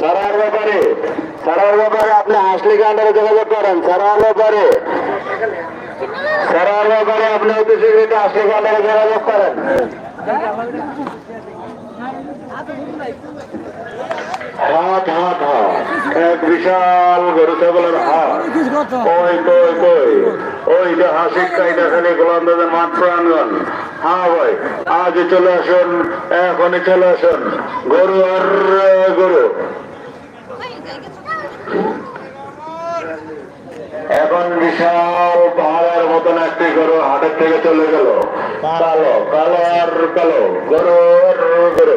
सर्व बरे सर्व बरे आपल्या हासली गांडाला जगाचं करण सर्व बरे सर्व बरे आपल्या उद्देशिक हासली गांडाला जगाचं करण हात हात বিশাল গরু ছাগলের হ্যাঁ এখন বিশাল পাহাড়ের মতন একটি গরু হাটের থেকে চলে গেল। কালো কালো আর কালো। গরু গরু।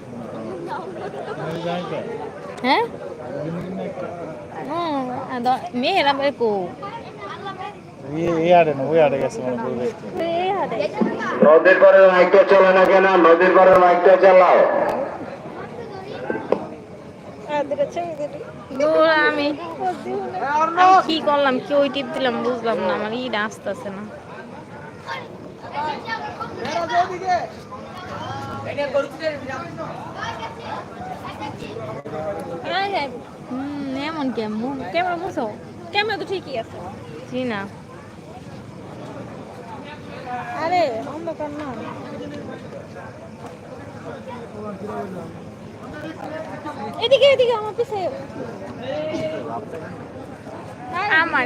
হ্যাঁ? মেয়েরা বের কো? এই আড়ে না ওই আড়ে গেছে মানে পরিবেশ এই হাতে নদীর পারে মাইকটা চলে না কেন? নদীর পারে মাইকটা চালাও। আমি কি করলাম কি ওই টিপ দিলাম বুঝলাম না আমার ইটা আসতেছে না। এমন কেমন? ক্যামেরা মুছো ক্যামেরা তো ঠিকই আছে। জি না। আরে অন্ধকার না এদিকে এদিকে আমার পিছে। আমার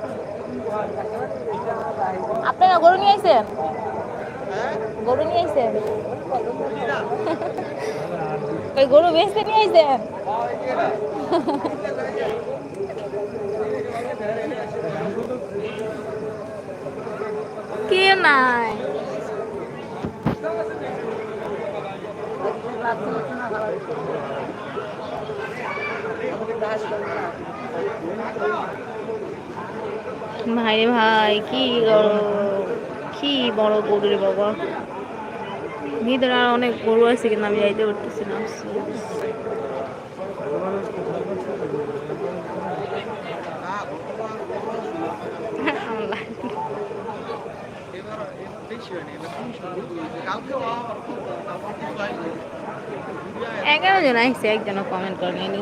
আপনারা গরু নিয়ে আইছেন? গরু নিয়ে আইছেন? ওই গরু বেচতে নিয়ে আইছেন? কেউ নাই। ভাই রে ভাই, কি কি বড় গরু রে বাবা ভিতরে আর অনেক গরু আছে কিন্তু আমি যাইতে পারতেছি না। এগারো জন আসছে একজনও কমেন্ট করেনি